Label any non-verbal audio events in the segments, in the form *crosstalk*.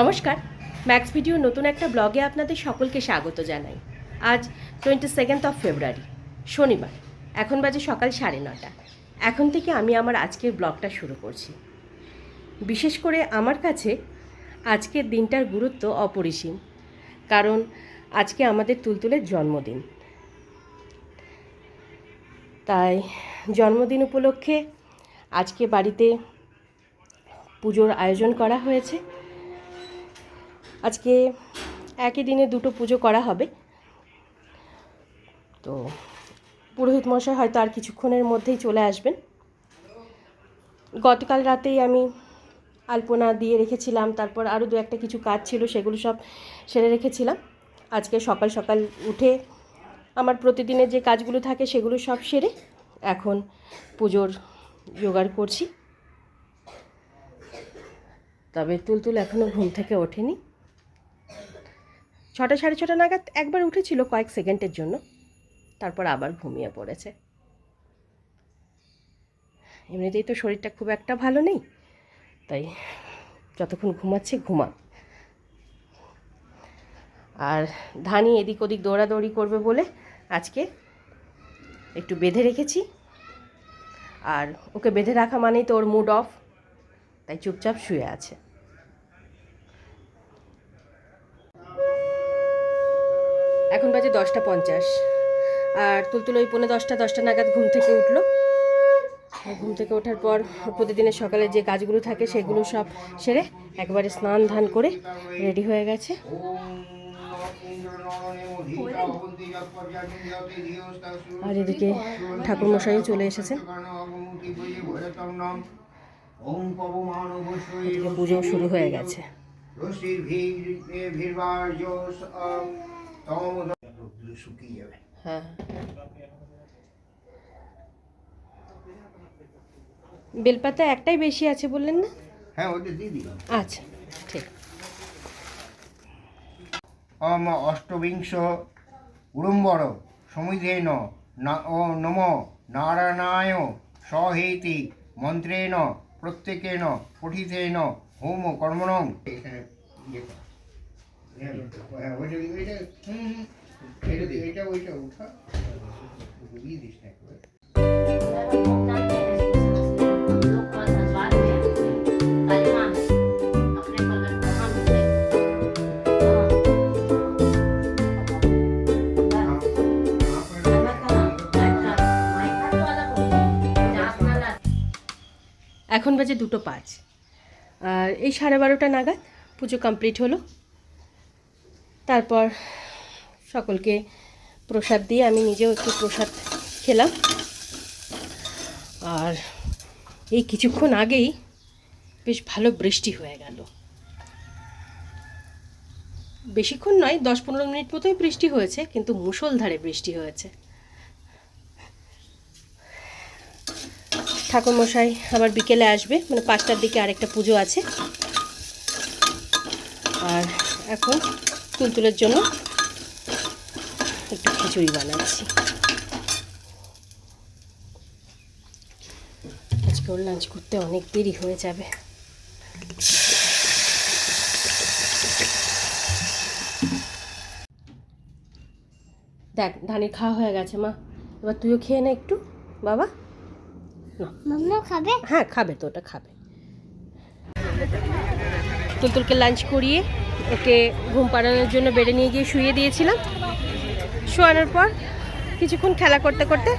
নমস্কার। Max video নতুন একটা ব্লগে আপনাদের সকলকে স্বাগত জানাই। আজ টোয়েন্টি সেকেন্ড অফ ফেব্রুয়ারি শনিবার, এখন বাজে সকাল সাড়ে নটা। এখন থেকে আমি আমার আজকের ব্লগটা শুরু করছি। বিশেষ করে আমার কাছে আজকের দিনটার গুরুত্ব অপরিসীম, কারণ আজকে আমাদের তুলতুলের জন্মদিন। তাই জন্মদিন উপলক্ষে আজকে বাড়িতে পুজোর আয়োজন করা হয়েছে। আজকে একই দিনে দুটো পুজো করা হবে। তো পুরোহিত মশাই হয়তো আর কিছুক্ষণের মধ্যেই চলে আসবেন। গতকাল রাতেই আমি আলপনা দিয়ে রেখেছিলাম, তারপর আরও দু একটা কিছু কাজ ছিল, সেগুলো সব সেরে রেখেছিলাম। আজকে সকাল সকাল উঠে আমার প্রতিদিনের যে কাজগুলো থাকে, সেগুলো সব সেরে এখন পুজোর জোগাড় করছি। তবে তুলতুল এখনও ঘুম থেকে ওঠেনি। ছটা, সাড়ে ছটা নাগাদ একবার উঠেছিল কয়েক সেকেন্ডের জন্য। তারপর আবার ঘুমিয়ে পড়েছে। এমনিতেই তো শরীরটা খুব একটা ভালো নেই, তাই যতক্ষণ ঘুমাচ্ছি ঘুমা। আর ধানি এদিক ওদিক দৌড়াদৌড়ি করবে বলে আজকে একটু বেঁধে রেখেছি। আর ওকে বেঁধে রাখা মানেই তো ওর মুড অফ তাই চুপচাপ শুয়ে আছে। এখন বাজে দশটা পঞ্চাশ। আর তুলতুল ওই পৌনে দশটা দশটা নাগাদ ঘুম থেকে উঠল। ঘুম থেকে ওঠার পর প্রতিদিনের সকালে যে কাজগুলো থাকে সেগুলো সব সেরে একবারে স্নান ধান করে রেডি হয়ে গেছে। আর এদিকে ঠাকুরমশাইও চলে এসেছেন। পুজো শুরু হয়ে গেছে। শুকিয়ে যাবে হ্যাঁ বেলপাতা একটাই বেশি আছে বললেন না? হ্যাঁ ওটা দিয়ে দিলাম। আচ্ছা ঠিক। অম অষ্টবিংশ উড়ম্বর সমিধেন না ও নম নারায়ণায় সহেতি মন্ত্রেণ প্রত্যেকেন পঠিতেন হোম কর্মণং। এখানে ইয়ে। হ্যাঁ, ওইটা ওইটা হুম, হুম, এটা এটা ওইটা উঠা ডুবিয়ে দিস না একেবারে। এখন বাজে দুটো পাঁচ। আর এই সাড়ে বারোটা নাগাদ পুজো কমপ্লিট হলো। তারপর সকলকে প্রসাদ দিয়ে আমি নিজেও একটু প্রসাদ খেলাম। আর এই কিছুক্ষণ আগেই বেশ ভালো বৃষ্টি হয়ে গেল। বেশিক্ষণ নয়, দশ পনেরো মিনিট মতোই বৃষ্টি হয়েছে, কিন্তু মুষলধারে বৃষ্টি হয়েছে। ঠাকুরমশাই আবার বিকেলে আসবে মানে পাঁচটার দিকে আরেকটা পুজো আছে। আর এখন তুলতুলের জন্য একটু খিচুড়ি বানাচ্ছি। আজকে ওর লাঞ্চ করতে অনেক দেরি হয়ে যাবে। দেখ ধানের খাওয়া হয়ে গেছে মা। এবার তুইও খেয়ে নে একটু বাবা। মাম্মা খাবে? হ্যাঁ খাবে তো ওটা খাবে। তুলতুলকে লাঞ্চ করিয়ে ওকে ঘুম পাড়ানোর জন্য বেড়ে নিয়ে গিয়ে শুয়ে দিয়েছিলাম। শোয়ানোর পর কিছুক্ষণ খেলা করতে করতে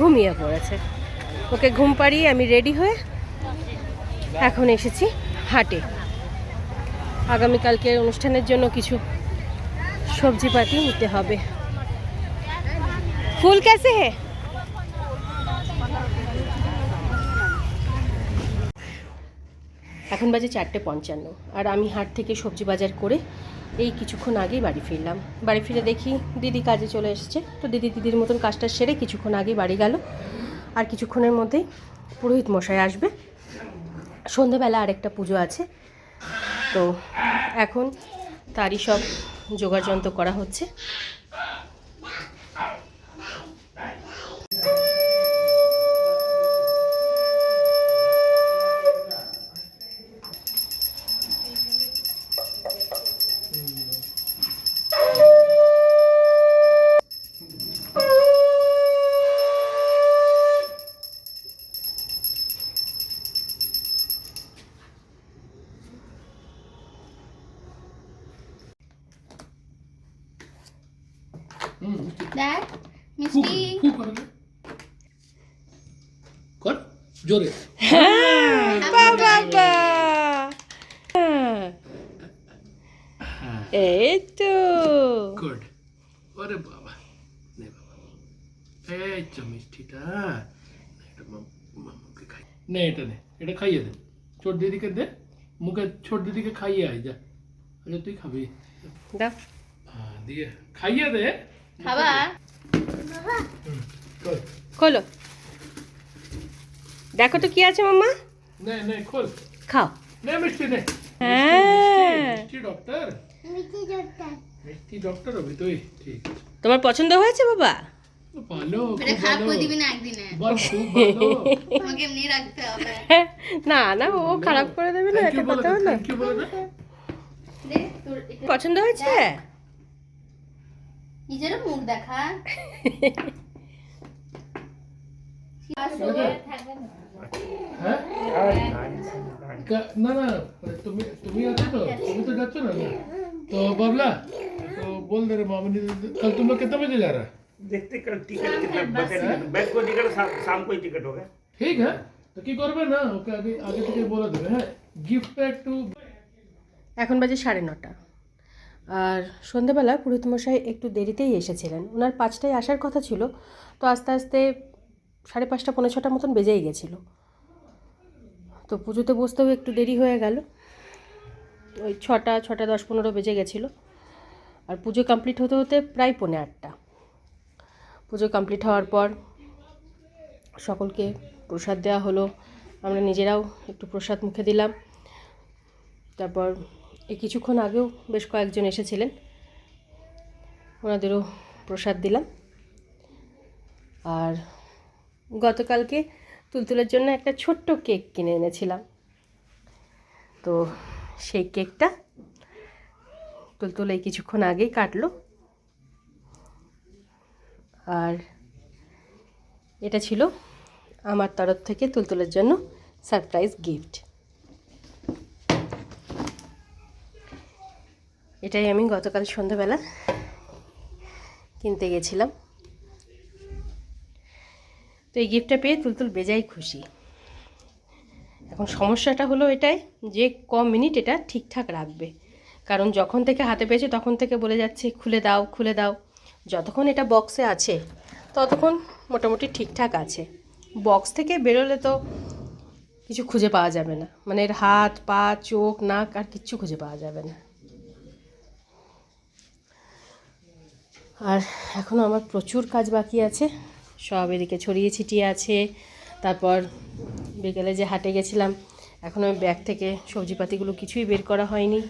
ঘুমিয়ে পড়েছে। ওকে ঘুম পাড়িয়ে আমি রেডি হয়ে এখন এসেছি হাটে। আগামীকালকে অনুষ্ঠানের জন্য কিছু সবজিপাতি নিতে হবে। ফুল কেসে হ্যাঁ এখন বাজে চারটে পঞ্চান্ন। আর আমি হাট থেকে সবজি বাজার করে এই কিছুক্ষণ আগেই বাড়ি ফিরলাম। বাড়ি ফিরে দেখি দিদি কাজে চলে এসেছে। তো দিদি দিদির মতন কাজটা সেরে কিছুক্ষণ আগেই বাড়ি গেল। আর কিছুক্ষণের মধ্যেই পুরোহিত মশাই আসবে। সন্ধেবেলা আরেকটা পুজো আছে। তো এখন তারই সব যোগাযন্ত্র করা হচ্ছে। জোরে। বাবা হ্যাঁ। এই তো। গুড ওরে বাবা। নে বাবা। এই তো মিষ্টিটা। এটা মাম- মামুকে খাই। নে এটা নে এটা খাইয়ে দে। ছোট দিদিকে দে। মুখে ছোট দিদিকে খাইয়ে আয় যা। আচ্ছা তুই খাবি। দাও। হ্যাঁ দিয়ে। খাইয়ে দে। খাবা? খোলো। দেখো তো কি আছে মাম্মা? নে নে খোল। খাও। হ্যাঁ। তোমার পছন্দ হয়েছে বাবা? দিবি না একদিনে। বল খুব ভালো। তোমাকে এমনি রাখতে হবে। *laughs* না না ও খারাপ করে দেবে না ইউ কথা হলো পছন্দ হয়েছে? মুখ দেখা। *laughs* হ্যাঁ কা- না না তুমি তুমি আছো তো তুমি तो যাচ্ছ ना ना तो बाबला तो बोल दे रे मामी ने कल तुम लोग कितने बजे जा रहा है देखते कल टिकट कितना बचा टिकट बैग को टिकट शाम शाम को ही टिकट होगा ঠিক है তো কি করবে না ওকে আগে আগে থেকে বলে দেবে হ্যাঁ গিফট প্যাক টু এখন বাজে সাড়ে নটা আর সন্ধেবেলা পুরোহিতমশাই একটু দেরিতেই এসেছিলেন ওনার পাঁচটায় আসার কথা ছিল তো আস্তে আস্তে সাড়ে পাঁচটা, পৌনে ছটার মতন বেজেই গেছিল। তো পুজোতে বসতেও একটু দেরি হয়ে গেল। ওই ছটা ছটা দশ পনেরো বেজে গেছিল। আর পুজো কমপ্লিট হতে হতে প্রায় পৌনে আটটা। পুজো কমপ্লিট হওয়ার পর সকলকে প্রসাদ দেওয়া হলো। আমরা নিজেরাও একটু প্রসাদ মুখে দিলাম। তারপর এই কিছুক্ষণ আগেও বেশ কয়েকজন এসেছিলেন। ওনাদেরও প্রসাদ দিলাম। আর গতকালকে তুলতুলের জন্য একটা ছোট্ট কেক কিনে এনেছিলাম। তো সেই কেকটা তুলতুল এই কিছুক্ষণ আগেই কাটলো। আর এটা ছিল আমার তরফ থেকে তুলতুলের জন্য সারপ্রাইজ গিফট। এটাই আমি গতকাল সন্ধ্যাবেলা কিনতে গেছিলাম। এই গিফটটা পেয়ে তুলতুল বেজাই খুশি। এখন সমস্যাটা হলো এটাই যে ক মিনিট এটা ঠিকঠাক রাখবে। কারণ যখন থেকে হাতে পেয়েছে তখন থেকে বলে যাচ্ছে, খুলে দাও খুলে দাও। যতক্ষণ এটা বক্সে আছে, ততক্ষণ মোটামুটি ঠিকঠাক আছে। বক্স থেকে বেরোলে তো কিছু খুঁজে পাওয়া যাবে না। মানে এর হাত, পা, চোখ, নাক আর কিচ্ছু খুঁজে পাওয়া যাবে না। আর এখনও আমার প্রচুর কাজ বাকি আছে। সব এদিকে ছড়িয়ে ছিটিয়ে আছে। তারপর বিকেলে যে হাটে গেছিলাম, এখন আমি ব্যাগ থেকে সবজিপাতিগুলো কিছুই বের করা হয়নি।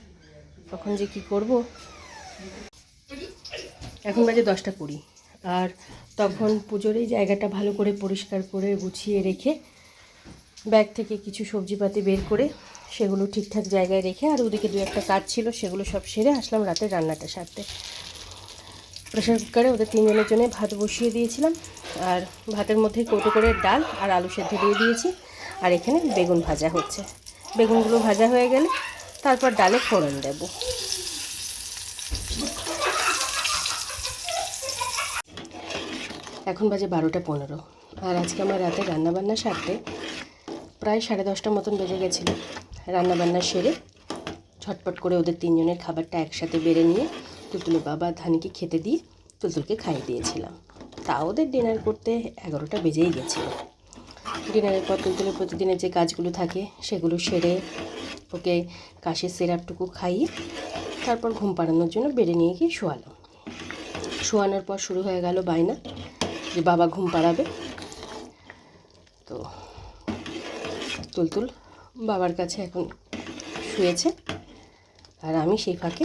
তখন যে কি করব? এখন বাজে দশটা কুড়ি। আর তখন পুজোর এই জায়গাটা ভালো করে পরিষ্কার করে গুছিয়ে রেখে ব্যাগ থেকে কিছু সবজিপাতি বের করে সেগুলো ঠিকঠাক জায়গায় রেখে, আর ওদিকে দু একটা কাজ ছিল, সেগুলো সব সেরে আসলাম রাতে রান্নাটা সারতে। প্রেশার কুকারে ওদের তিনজনের জন্য ভাত বসিয়ে দিয়েছিলাম। আর ভাতের মধ্যে কৌটো করে ডাল আর আলু সেদ্ধ দিয়ে দিয়েছি। আর এখানে বেগুন ভাজা হচ্ছে। বেগুনগুলো ভাজা হয়ে গেলে তারপর ডালে ফোড়ন দেব। এখন বাজে বারোটা পনেরো। আর আজকে আমার রাতে রান্নাবান্না সারতে প্রায় সাড়ে দশটা মতন বেজে গেছিল। রান্নাবান্না সেরে ঝটপট করে ওদের তিনজনের খাবারটা একসাথে বেড়ে নিয়ে তুলতুলের বাবা ধানিকে খেতে দিয়ে তুলতুলকে খাইয়ে দিয়েছিলাম। তা ওদের ডিনার করতে এগারোটা বেজেই গেছিল। ডিনারের পর তুলতুলের প্রতিদিনের যে কাজগুলো থাকে, সেগুলো সেরে ওকে কাশির সিরাপটুকু খাইয়ে তারপর ঘুম পাড়ানোর জন্য বেড়ে নিয়ে গিয়ে শোয়ালাম। শোয়ানোর পর শুরু হয়ে গেল বায়না যে বাবা ঘুম পাড়াবে। তো তুলতুল বাবার কাছে এখন শুয়েছে আর আমি সেই ফাঁকে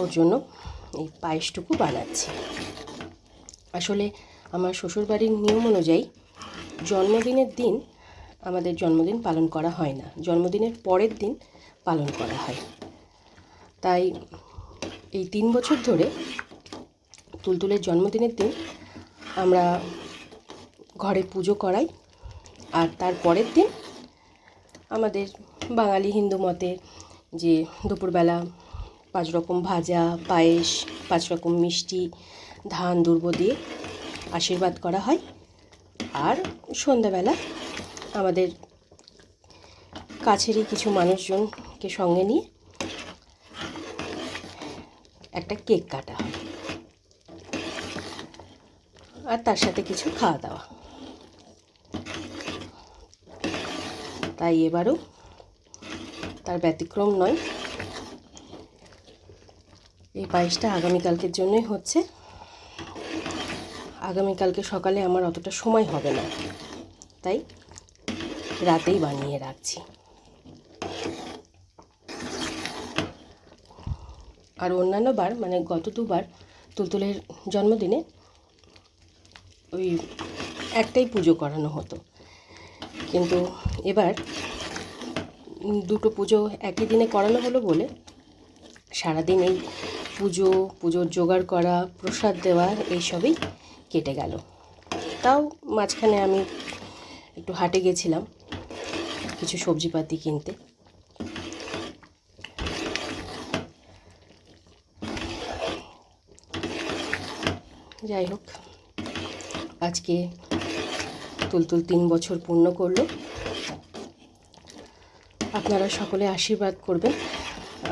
ওর জন্য এই পায়েসটুকু বানাচ্ছি। আসলে আমার শ্বশুরবাড়ির নিয়ম অনুযায়ী জন্মদিনের দিন আমাদের জন্মদিন পালন করা হয় না। জন্মদিনের পরের দিন পালন করা হয়। তাই এই তিন বছর ধরে তুলতুলের জন্মদিনের দিন আমরা ঘরে পুজো করাই আর তার পরের দিন আমাদের বাঙালি হিন্দু মতে যে দুপুরবেলা পাঁচ রকম ভাজা, পায়েস, পাঁচ রকম মিষ্টি, ধান, দুর্ব দিয়ে আশীর্বাদ করা হয়। আর সন্ধ্যাবেলা আমাদের কাছেরই কিছু মানুষজনকে সঙ্গে নিয়ে একটা কেক কাটা হয়। আর তার সাথে কিছু খাওয়া দাওয়া। তাই এবারও তার ব্যতিক্রম নয়। এই পায়েসটা আগামীকালকের জন্যই হচ্ছে। আগামীকালকে সকালে আমার অতটা সময় হবে না। তাই রাতেই বানিয়ে রাখছি। আর অন্যান্য বার মানে গত দুবার তুলতুলের জন্মদিনে ওই একটাই পুজো করানো হতো। কিন্তু এবার দুটো পুজো একই দিনে করানো হলো বলে সারাদিন এই পুজো, পুজোর জোগাড় করা, প্রসাদ দেওয়া, এইসবই কেটে গেল। তাও মাঝখানে আমি একটু হাটে গেছিলাম কিছু সবজিপাতি কিনতে। যাই হোক, আজকে তুলতুল তিন বছর পূর্ণ করল। আপনারা সকলে আশীর্বাদ করবেন।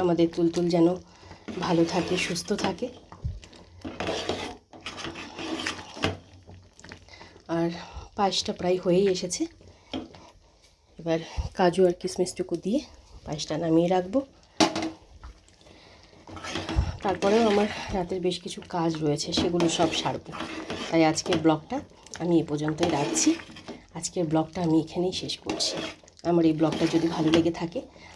আমাদের তুলতুল যেন ভালো থাকে, সুস্থ থাকে। আর পায়েসটা প্রায় হয়েই এসেছে। এবার কাজু আর কিশমিশটুকু দিয়ে পায়েসটা নামিয়ে রাখব। তারপরেও আমার রাতের বেশ কিছু কাজ রয়েছে, সেগুলো সব সারবো। তাই আজকের ব্লগটা আমি এ পর্যন্তই রাখছি। আজকের ব্লগটা আমি এখানেই শেষ করছি। আমার এই ব্লগটা যদি ভালো লেগে থাকে